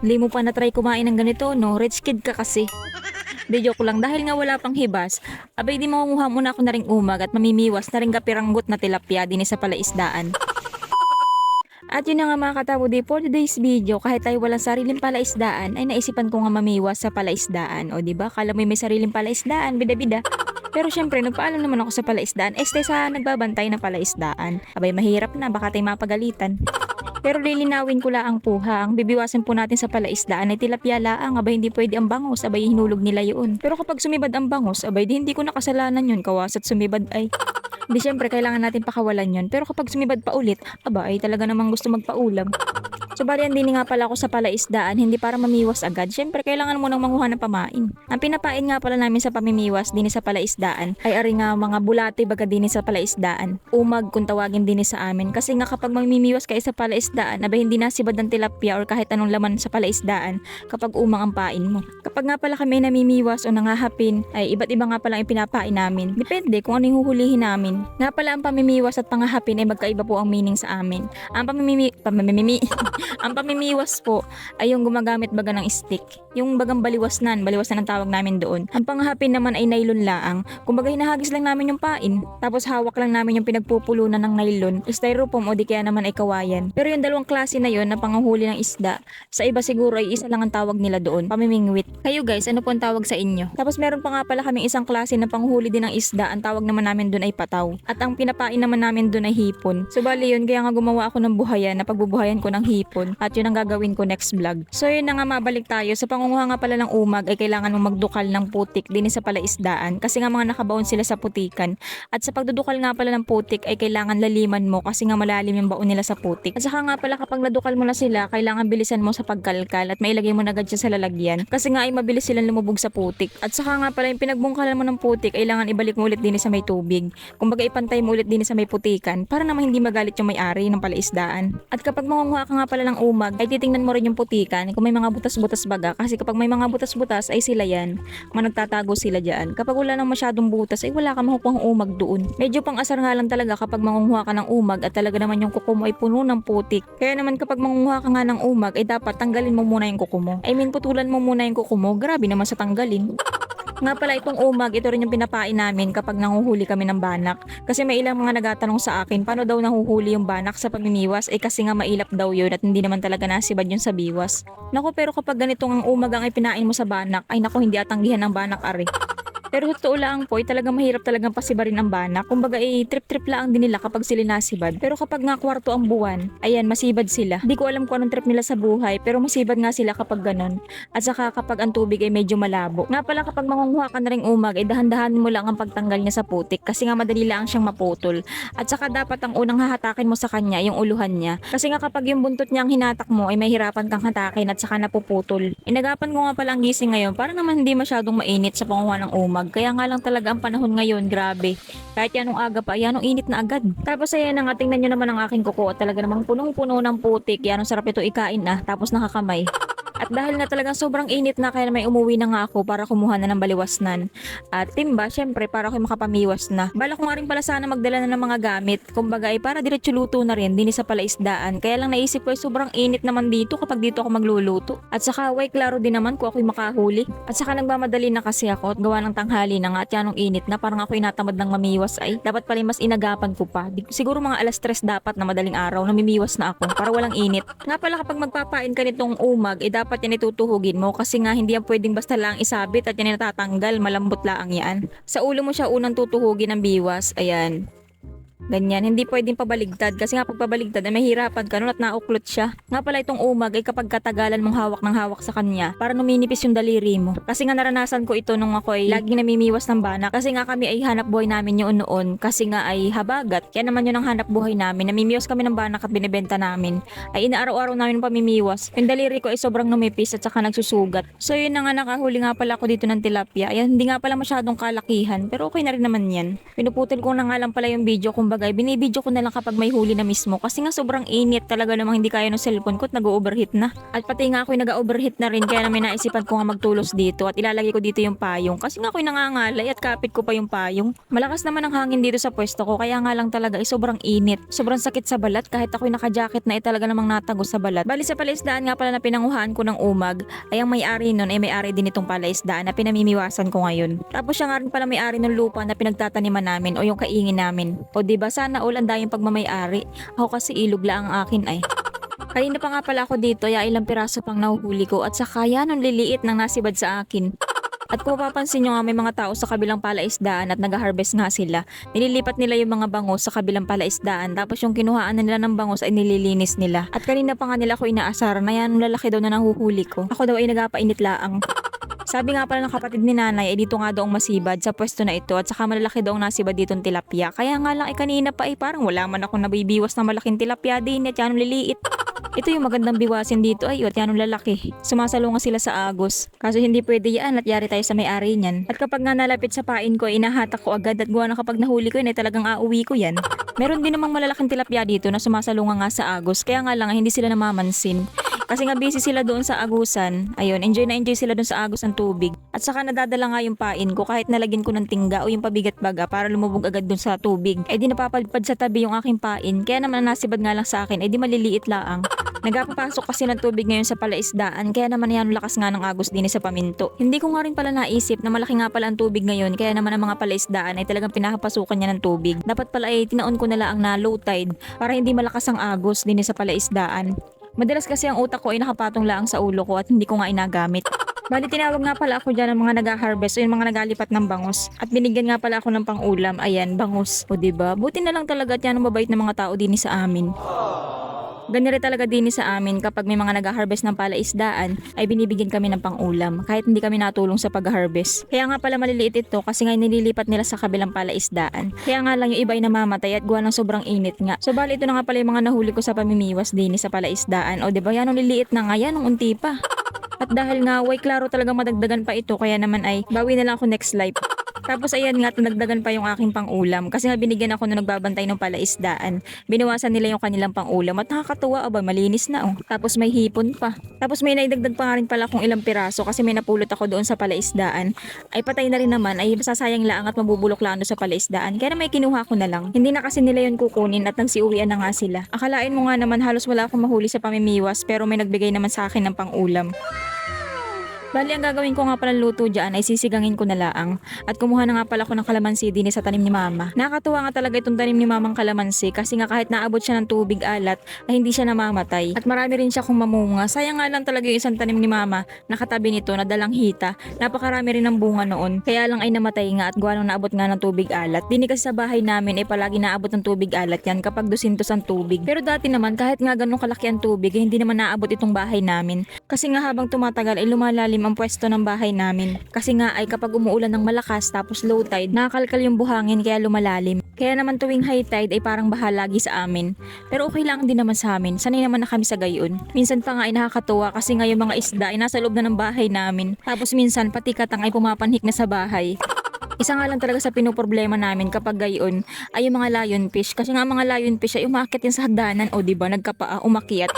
Hindi mo pa na-try kumain ng ganito, no? Rich kid ka kasi. Di joke lang, dahil nga wala pang hibas, abay di makunguha muna ako na ring umag at mamimiwas na ring kapiranggot na tilapia din sa palaisdaan. At yun na nga mga katabo di for today's video, kahit tayo walang sariling palaisdaan, ay naisipan ko nga mamiwas sa palaisdaan. O di ba kala mo may sariling palaisdaan, bida-bida. Pero syempre, nagpaalam naman ako sa palaisdaan, este sa nagbabantay na palaisdaan. Abay, mahirap na, baka tayo mapagalitan. Pero lilinawin ko lang po ha, ang bibiwasan po natin sa palaisdaan ay tilapia laang, abay hindi pwede ang bangos, abay hinulog nila yun. Pero kapag sumibad ang bangos, abay di hindi ko nakasalanan yun, kawasa't sumibad ay. Di syempre, kailangan natin pakawalan yun. Pero kapag sumibad pa ulit, aba ay talaga namang gusto magpaulam. So bali din nga pala ako sa palaisdaan, hindi para mamiwas agad. Syempre, kailangan mo nang manguha ng pamain. Ang pinapain nga pala namin sa pamimiwas din sa palaisdaan ay ari nga mga bulate baga din sa palaisdaan. Umag kung tawagin din sa amin. Kasi nga kapag mamimiwas kayo sa palaisdaan, aba hindi nasibad ng tilapia or kahit anong laman sa palaisdaan kapag umang ang pain mo. Kapag nga pala kami namimiwas o nangahapin, ay iba't iba nga pala ang pinapain namin. Depende kung ano yung huhulihin namin. Nga pala ang pamimiwas at pangahapin ay magkaiba po ang meaning sa amin. Ang pamimimi... pamimimi... ang pamimiwas po ay yung gumagamit baga ng stick. Yung bagang baliwasnan, baliwasnan ang tawag namin doon. Ang pangahapin naman ay nylon laang. Kumbaga hinahagis lang namin yung pain. Tapos hawak lang namin yung pinagpupulunan ng nylon, styrofoam o di kaya naman ay kawayan. Pero yung dalawang klase na yon na panghuli ng isda, sa iba siguro ay isa lang ang tawag nila doon, pamimingwit. Kayo guys, ano po ang tawag sa inyo? Tapos meron pa nga pala kaming isang klase na panghuli din ng isda, ang tawag naman namin doon ay pataw. At ang pinapain naman namin doon ay hipon. So bali yun, kaya nga gumawa ako ng buhayan na pagbubuhayan ko ng hipon at yun ang gagawin ko next vlog. So yun na nga mabalik tayo. Sa pangunguha nga pala ng umag ay kailangan mong magdukal ng putik din sa palaisdaan kasi nga mga nakabaon sila sa putikan. At sa pagdudukal nga pala ng putik ay kailangan laliman mo kasi nga malalim yung baon nila sa putik. At saka nga pala kapag nadukal mo na sila, kailangan bilisan mo sa pagkalkal at mailagay mo na agad siya sa lalagyan. Kasi nga ay mabilis silang lumubog sa putik. At saka nga pala yung pinagbungkalan mo ng putik, kailangan ibalik mo ulit din sa may tubig. Kumbaga ipantay mo ulit din sa may putikan para naman hindi magalit yung may-ari ng palaisdaan. At kapag mangunguha ka nga pala ng umag, ay titingnan mo rin yung putikan kung may mga butas-butas baga kasi kapag may mga butas-butas ay sila yan. Mga nagtatago sila dyan. Kapag wala nang masyadong butas ay wala ka makukuha umag doon. Medyo pang asar nga lang talaga kapag mangunguha ka ng umag at talaga naman yung kuko mo ay puno ng putik. Kaya naman kapag mangunguha ka nga ng umag ay dapat tanggalin mo muna yung kuko mo. I mean putulan mo muna yung kuko mo. Grabe naman sa tanggalin. Nga pala itong umag, ito rin yung pinapain namin kapag nanguhuli kami ng banak. Kasi may ilang mga nagatanong sa akin, paano daw nahuhuli yung banak sa pamimiwas? Eh kasi nga mailap daw yun at hindi naman talaga nasibad yun sa biwas. Nako pero kapag ganitong ang umag ang ipinain mo sa banak, ay nako hindi atanggihan ng banak ari. Pero totoo lang po, ay talagang mahirap talagang pasibarin ang banak. Kumbaga, eh, trip-trip lang din nila kapag sila nasibad. Pero kapag nga kwarto ang buwan, ayan, masibad sila. Di ko alam kung anong trip nila sa buhay, pero masibad nga sila kapag ganun. At saka kapag ang tubig ay medyo malabo. Nga pala kapag mangunguha ka na rin umag, ay dahan-dahan mo lang ang pagtanggal niya sa putik kasi nga madali lang siyang maputol. At saka dapat ang unang hahatakin mo sa kanya, yung uluhan niya. Kasi nga kapag yung buntot niya ang hinatak mo, ay mahirapan kang hatakin at saka napuputol. Inagapan ko nga pala ang gising ngayon para naman hindi masyadong mainit sa pangunguha ng umag. Kaya nga lang talaga ang panahon ngayon, grabe. Kahit yanong aga pa, yanong init na agad. Tapos ayan na nga, tingnan nyo naman ang aking kuko. Talaga namang punong-puno ng putik. Yanong sarap ito ikain na, tapos nakakamay. At dahil nga talagang sobrang init na kaya may umuwi na nga ako para kumuha na ng baliwasnan. At timba, syempre para ako makapamiwas na. Bala ko nga rin pala sana magdala na ng mga gamit. Kumbaga ay para diretso luto na rin din sa palaisdaan. Kaya lang naisip ko ay sobrang init naman dito kapag dito ako magluluto. At saka way klaro din naman kung ako'y makahuli. At saka nagmamadali na kasi ako at gawa ng tanghali na nga at yanong init na parang ako'y natamad ng mamiwas ay dapat pala mas inagapan ko pa. Siguro mga alas 3 dapat na madaling araw namimiwas na ako para walang init. Nga pala kapag magpapain ka nitong umag, eh dapat yan itutuhugin mo kasi nga hindi yan pwedeng basta lang isabit at yan natatanggal, malambot lang yan. Sa ulo mo siya unang tutuhugin ng biwas, ayan. Ganyan, hindi pwedeng pabaligtad kasi nga pag pabaligtad ay mahirapan ka nun at nauklot siya. Nga pala itong umag ay kapag katagalan mong hawak ng hawak sa kanya para numinipis yung daliri mo. Kasi nga naranasan ko ito nung ako ay laging namimiwas ng banak kasi nga kami ay hanap buhay namin yun noon kasi nga ay habagat. Kaya naman yun ang hanap buhay namin. Namimiwas kami ng banak at binibenta namin. Ay inaaraw-araw namin pamimiwas. Yung daliri ko ay sobrang numipis at saka nagsusugat. So yun na nga nakahuli nga pala ako dito ng tilapia. Ayan, hindi nga pala masyadong kalakihan pero okay na rin naman yan. Pinuputol ko na nga lang pala yung video kumbaga binibidyo ko na lang kapag may huli na mismo kasi nga sobrang init talaga namang hindi kaya ng cellphone ko at nag-overheat na. At pati nga ako'y nag-overheat na rin kaya namin naisipan ko nga magtulos dito at ilalagay ko dito yung payong kasi nga ako'y nangangalay at kapit ko pa yung payong. Malakas naman ang hangin dito sa pwesto ko kaya nga lang talaga ay sobrang init. Sobrang sakit sa balat kahit ako'y naka-jacket na ay talaga namang natagos sa balat. Bali sa palaisdaan nga pala na pinanguhaan ko ng umag ay ang may-ari nun ay may-ari din itong palaisdaan na pinamimiwasan ko ngayon. Tapos siya nga rin pala may-ari ng lupa na pinagtataniman namin o yung kaingin namin. O di ba sana all ang dayong pagmamay-ari. Ako kasi ilog lang ang akin ay. Kanina pa nga pala ako dito, ya ilang piraso pang nahuhuli ko at saka yan ang liliit ng nasibad sa akin. At kung mapapansin nyo nga may mga tao sa kabilang palaisdaan at nag-harvest nga sila, nililipat nila yung mga bangos sa kabilang palaisdaan tapos yung kinuhaan na nila ng bangos ay nililinis nila. At kanina pa nga nila ako inaasar na yan lalaki daw na nahuhuli ko. Ako daw ay nagapainit laang. Sabi nga pala ng kapatid ni nanay ay dito nga daw ang masibad sa pwesto na ito at saka malalaki daw ang nasibad dito ng tilapia. Kaya nga lang ay kanina pa ay parang wala man ako nabibiwas na malaking tilapia din at yan liliit. Ito yung magandang biwasin dito ay at yan lalaki. Sumasalo nga sila sa agos. Kaso hindi pwede yan at yari tayo sa may-ari niyan. At kapag nga nalapit sa pain ko inahatak ko agad at gawa na kapag nahuli ko yun ay talagang auwi ko yan. Meron din namang malalaking tilapia dito na sumasalunga nga sa agos kaya nga lang ay hindi sila namamansin. Kasi nga busy sila doon sa agusan. Ayun, enjoy na enjoy sila doon sa agos ng tubig. At saka nadadala nga yung pain ko kahit nalagyan ko ng tingga o yung pabigat baga para lumubog agad doon sa tubig. Eh di napapalpad sa tabi yung aking pain. Kaya naman nasibad nga lang sa akin, eh di maliliit laang. Nagpapasok kasi ng tubig ngayon sa palaisdaan kaya naman yan lakas nga ng agos din sa paminto. Hindi ko nga rin pala naisip na malaki nga pala ang tubig ngayon kaya naman ang mga palaisdaan ay talagang pinapasukan niya ng tubig. Dapat pala ay tinaon ko na lang na low tide para hindi malakas ang agos din sa palaisdaan. Madalas kasi ang utak ko ay nakapatong lang sa ulo ko at hindi ko nga inagamit. Bali tinawag nga pala ako dyan ng mga nag-harvest o yung mga nagalipat ng bangus. At binigyan nga pala ako ng pang-ulam. Ayan, bangus. O ba? Buti na lang talaga at yan ang mabait ng mga tao din sa amin. Ganyan rin talaga din sa amin kapag may mga nag-harvest ng palaisdaan ay binibigyan kami ng pang-ulam kahit hindi kami natulong sa pag-harvest. Kaya nga pala maliliit ito kasi nga nililipat nila sa kabilang palaisdaan. Kaya nga lang yung iba ay namamatay at gawa ng sobrang init nga. So bali ito na nga pala yung mga nahuli ko sa pamimiwas din sa palaisdaan. O ba yan ang liliit na nga yan ang unti pa. At dahil nga way klaro talaga madagdagan pa ito kaya naman ay bawi na lang ako next life. Tapos ayan nga, nagdagan pa yung aking pang-ulam. Kasi nga binigyan ako nung nagbabantay ng palaisdaan. Binawasan nila yung kanilang pang-ulam at nakakatuwa, aba malinis na oh. Tapos may hipon pa. Tapos may naidagdag pa nga rin pala kung ilang piraso kasi may napulot ako doon sa palaisdaan. Ay patay na rin naman, ay sasayang lang at mabubulok lang doon sa palaisdaan. Kaya may kinuha ko na lang. Hindi na kasi nila yun kukunin at nagsiuwian na nga sila. Akalain mo nga naman halos wala akong mahuli sa pamimiwas pero may nagbigay naman sa akin ng pang-ulam. Bali, ang gagawin ko nga pala luto dyan ay sisigangin ko na laang. At kumuha na nga pala ako ng kalamansi din sa tanim ni mama. Nakakatuwa nga talaga itong tanim ni mamang kalamansi kasi nga kahit naabot siya ng tubig alat ay hindi siya namamatay. At marami rin siya kung mamunga. Sayang nga lang talaga yung isang tanim ni mama nakatabi nito na dalang hita. Napakarami rin ng bunga noon. Kaya lang ay namatay nga at gawa nung naabot nga ng tubig alat. Dini kasi sa bahay namin ay palagi naabot ng tubig alat yan kapag dusintos ang tubig. Pero dati naman kahit nga ganun kalaki ang tubig ay hindi naman naabot itong bahay namin. Kasi nga habang tumatagal ay lumalalim ang pwesto ng bahay namin. Kasi nga ay kapag umuulan ng malakas tapos low tide, nakakalkal yung buhangin kaya lumalalim. Kaya naman tuwing high tide ay parang baha lagi sa amin. Pero okay lang din naman sa amin. Sanay naman na kami sa gayon. Minsan pa nga ay nakakatuwa kasi nga yung mga isda ay nasa loob na ng bahay namin. Tapos minsan pati katang ay pumapanhik na sa bahay. Isa nga lang talaga sa pinoproblema namin kapag gayon ay yung mga lionfish. Kasi nga mga lionfish ay umakit yan sa hagdanan o di ba nagkapaa, umakyat.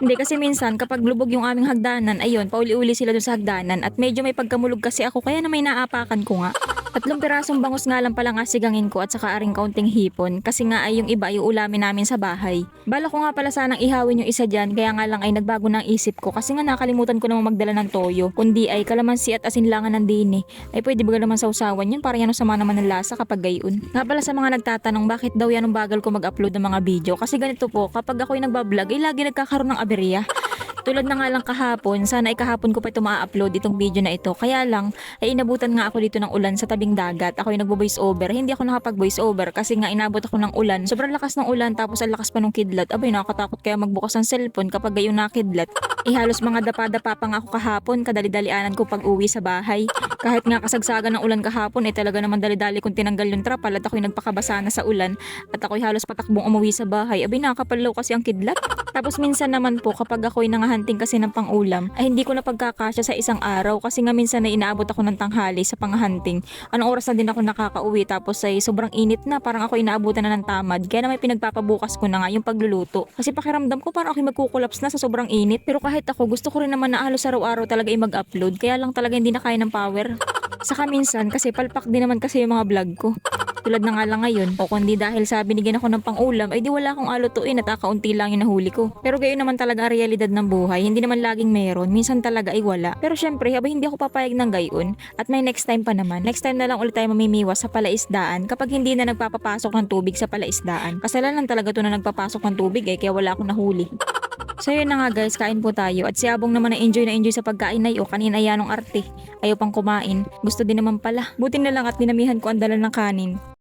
Hindi kasi minsan kapag lubog yung aming hagdanan, ayun, pauli-uli sila dun sa hagdanan at medyo may pagkamulog kasi ako kaya na may naapakan ko nga. Tatlong pirasong bangus nga lang pala nga sigangin ko at saka aring kaunting hipon kasi nga ay yung iba yung ulamin namin sa bahay. Bala ko nga pala sanang ihawin yung isa dyan kaya nga lang ay nagbago ng isip ko kasi nga nakalimutan ko namang magdala ng toyo kundi ay kalamansi at asinlangan ng dini. Ay pwede ba naman sausawan yun para yan ang sama naman ng lasa kapag gayon. Nga pala sa mga nagtatanong bakit daw yan ang bagal ko mag-upload ng mga video kasi ganito po kapag ako'y nagbablog ay lagi nagkakaroon ng aberya. Tulad na nga lang kahapon, sana ay kahapon ko pa ito ma-upload itong video na ito. Kaya lang, ay inabutan nga ako dito ng ulan sa tabing dagat. Ako yung nagbo-voice over. Hindi ako nakapag-voice over kasi nga inabot ako ng ulan. Sobrang lakas ng ulan tapos ang lakas pa ng kidlat. Abay, nakakatakot kaya magbukas ng cellphone kapag gayon nakidlat. Eh mga dapa-dapa pa nga ako kahapon, kadali-dalianan ko pag uwi sa bahay. Kahit nga kasagsagan ng ulan kahapon, eh talaga naman dali-dali kong tinanggal yung trapal at ako'y nagpakabasa na sa ulan at ako'y halos patakbong umuwi sa bahay. Abay, nakakapalaw kasi ang kidlat. Tapos minsan naman po kapag ako'y nang hunting kasi ng pangulam ay hindi ko na pagkakasya sa isang araw kasi nga minsan na inaabot ako ng tanghali sa panghunting. Anong oras na din ako nakakauwi tapos ay sobrang init na parang ako inaabutan na ng tamad kaya na may pinagpapabukas ko na nga yung pagluluto. Kasi pakiramdam ko parang ako magkukulaps na sa sobrang init pero kahit ako gusto ko rin naman na halos araw-araw talaga ay mag-upload kaya lang talaga hindi na kaya ng power. Saka minsan kasi palpak din naman kasi yung mga vlog ko. Tulad na nga lang ngayon, o kundi dahil sa binigyan ako ng pangulam, ay di wala akong alutuin at kakaunti lang yung nahuli ko. Pero gayon naman talaga ang realidad ng buhay, hindi naman laging meron, minsan talaga ay wala. Pero syempre, habang hindi ako papayag ng gayon, at may next time pa naman, next time na lang ulit tayo mamimiwas sa palaisdaan kapag hindi na nagpapapasok ng tubig sa palaisdaan. Kasalanan talaga to na nagpapasok ng tubig eh, kaya wala akong nahuli. So yun na nga guys, kain po tayo. At si Abong naman na enjoy na enjoy sa pagkain na iyo. Kanina yanong arte. Ayaw pang kumain. Gusto din naman pala. Buti na lang at dinamihan ko ang dala ng kanin.